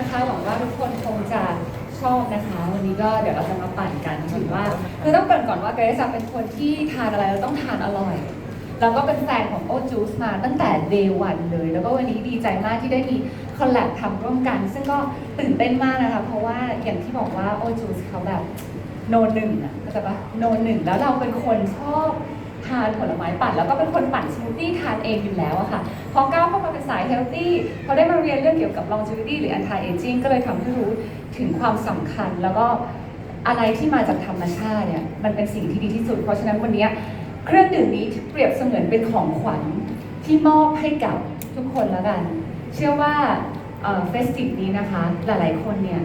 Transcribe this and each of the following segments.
นะคะหวังว่าทุกคนคงจะชอบนะคะ วันนี้ก็เดี๋ยวเราจะมาปั่นกันถือว่าคือต้องเกรินก่อนว่าเกรซเป็นคนที่ทานอะไรแล้วต้องทานอร่อยแล้วก็เป็นแฟนของโอจูสมาตั้งแต่ day one เลย แล้วก็วันนี้ดีใจมากที่ได้มีคอลแลบทำร่วมกัน ซึ่งก็ตื่นเต้นมากนะคะ เพราะว่าอย่างที่บอกว่าโอจูสเขาแบบโนหนึ่งอะเข้าใจปะโนหนึ่งแล้วเราเป็นคนชอบทานผลไม้ปั่น แล้วก็เป็นคนปั่นสมูทตี้ทานเองอยู่แล้วอะค่ะ พอก้าวเข้ามา สายเฮลตี้พอได้มาเรียนเรื่องเกี่ยวกับ longevity หรือ anti aging ก็เลยทำให้รู้ถึงความสำคัญ แล้วก็อะไรที่มาจากธรรมชาติเนี่ยมันเป็นสิ่งที่ดีที่สุด เพราะฉะนั้นวันนี้เครื่องดื่มนี้เปรียบเสมือนเป็นของขวัญที่มอบให้กับทุกคนแล้วกัน เชื่อว่าเฟสติฟนี้นะคะ หลายๆคนเนี่ย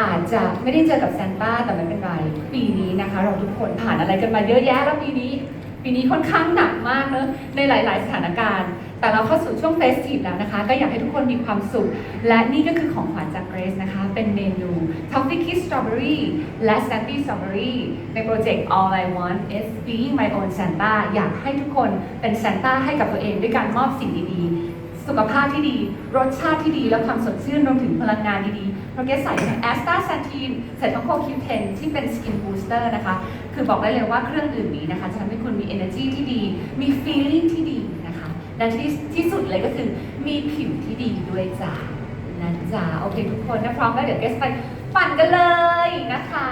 อาจจะไม่ได้เจอกับซานต้าแต่ไม่เป็นไรปีนี้นะคะ เราทุกคนผ่านอะไรกันมาเยอะแยะแล้วปีนี้ ปีนี้ค่อนข้างหนักมากเนอะในหลาย ๆ สถานการณ์ แต่เราเข้าสู่ช่วงเฟสทีฟแล้วนะคะ ก็อยากให้ทุกคนมีความสุข และนี่ก็คือของขวัญจากเกรซนะคะ เป็นเมนู Toffee Kiss Strawberry และ Sandy Strawberry ในโปรเจกต์ All I Want is Being My Own Santa อยากให้ทุกคนเป็น Santa ให้กับตัวเองด้วยการมอบสิ่งดี ๆ สุขภาพที่ดี รสชาติที่ดี และความสดชื่นรวมถึงพลังงานดีๆเพราะเกสใส่แอสตาแซนทีนใส่ทั้งโคคิวเทนที่เป็นสกินบูสเตอร์นะคะ คือบอกได้เลยว่าเครื่องดื่มนี้นะคะจะทำให้คุณมี energy ที่ดี มี feeling ที่ดีนะคะและที่ที่สุดเลยก็คือมีผิวที่ดีด้วยจ้านะจ๊ะโอเคทุกคนนะพร้อมแล้วเดี๋ยวเกสไปปั่นกันเลยนะคะ